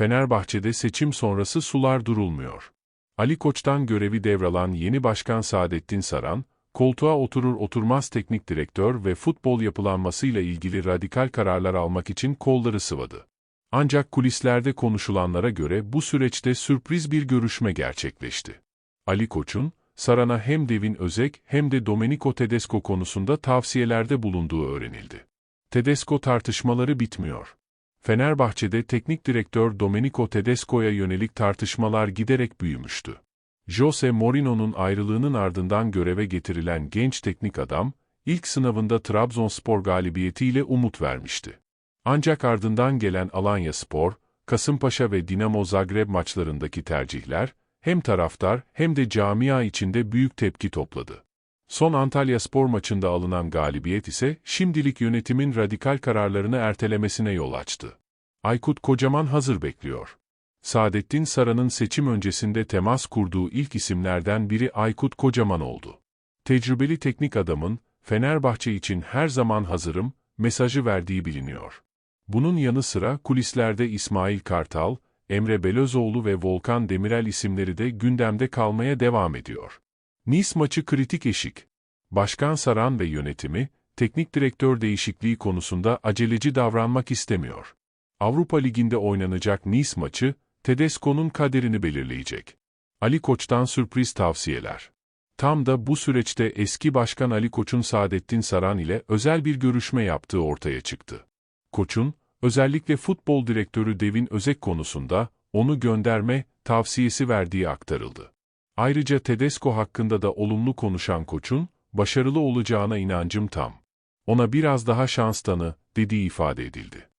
Fenerbahçe'de seçim sonrası sular durulmuyor. Ali Koç'tan görevi devralan yeni başkan Saadettin Saran, koltuğa oturur oturmaz teknik direktör ve futbol yapılanmasıyla ilgili radikal kararlar almak için kolları sıvadı. Ancak kulislerde konuşulanlara göre bu süreçte sürpriz bir görüşme gerçekleşti. Ali Koç'un, Saran'a hem Devin Özek hem de Domenico Tedesco konusunda tavsiyelerde bulunduğu öğrenildi. Tedesco tartışmaları bitmiyor. Fenerbahçe'de teknik direktör Domenico Tedesco'ya yönelik tartışmalar giderek büyümüştü. Jose Mourinho'nun ayrılığının ardından göreve getirilen genç teknik adam, ilk sınavında Trabzonspor galibiyetiyle umut vermişti. Ancak ardından gelen Alanya Spor, Kasımpaşa ve Dinamo Zagreb maçlarındaki tercihler, hem taraftar hem de camia içinde büyük tepki topladı. Son Antalya Spor maçında alınan galibiyet ise şimdilik yönetimin radikal kararlarını ertelemesine yol açtı. Aykut Kocaman hazır bekliyor. Saadettin Saran'ın seçim öncesinde temas kurduğu ilk isimlerden biri Aykut Kocaman oldu. Tecrübeli teknik adamın, Fenerbahçe için her zaman hazırım, mesajı verdiği biliniyor. Bunun yanı sıra kulislerde İsmail Kartal, Emre Belözoğlu ve Volkan Demirel isimleri de gündemde kalmaya devam ediyor. Nice maçı kritik eşik. Başkan Saran ve yönetimi, teknik direktör değişikliği konusunda aceleci davranmak istemiyor. Avrupa Ligi'nde oynanacak Nice maçı, Tedesco'nun kaderini belirleyecek. Ali Koç'tan sürpriz tavsiyeler. Tam da bu süreçte eski başkan Ali Koç'un Saadettin Saran ile özel bir görüşme yaptığı ortaya çıktı. Koç'un, özellikle futbol direktörü Devin Özek konusunda, onu gönderme, tavsiyesi verdiği aktarıldı. Ayrıca Tedesco hakkında da olumlu konuşan Koç'un, başarılı olacağına inancım tam. Ona biraz daha şans tanı, dediği ifade edildi.